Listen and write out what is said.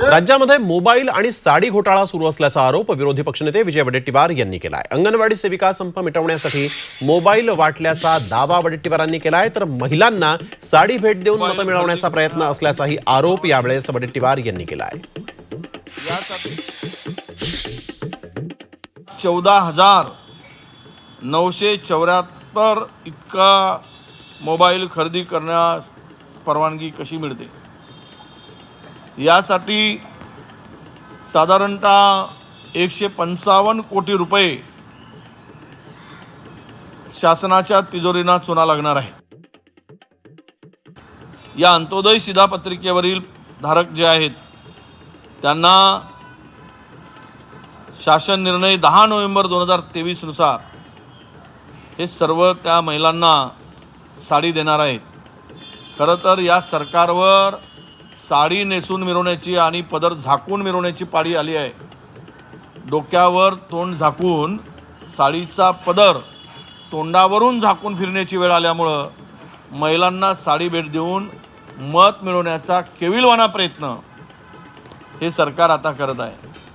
राज्यामध्ये मोबाईल आणि साडी घोटाळा सुरू असल्याचा आरोप विरोधी पक्षनेते विजय वडेट्टीवार यांनी केलाय. अंगणवाडी सेविका संप मिटवण्यासाठी मोबाईल वाटल्याचा दावा वडेट्टीवारांनी केलाय तर महिलांना साडी भेट देऊन मतं मिळवण्याचा प्रयत्न असल्याचाही आरोप यावेळेस वडेट्टीवार यांनी केलाय. चौदा हजार नऊशे चौऱ्याहत्तर इतका मोबाईल खरेदी करण्यास परवानगी कशी मिळते? यासाठी साधारणतः एकशे पंचावन्न कोटी रुपये शासनाच्या तिजोरीना चुना लागणार आहे. या अंत्योदय शिधापत्रिकेवरील धारक जे आहेत त्यांना शासन निर्णय दहा नोव्हेंबर दोन हजार तेवीसनुसार हे सर्व त्या महिलांना साडी देणार आहेत. खरं तर या सरकारवर साडी नेसून मिरवण्याची आणि पदर झाकून मिरवण्याची पाळी आली आहे. डोक्यावर तोंड झाकून साडीचा पदर तोंडावरून झाकून फिरण्याची वेळ आल्यामुळं महिलांना साडी भेट देऊन मत मिळवण्याचा केविलवाना प्रयत्न हे सरकार आता करत आहे.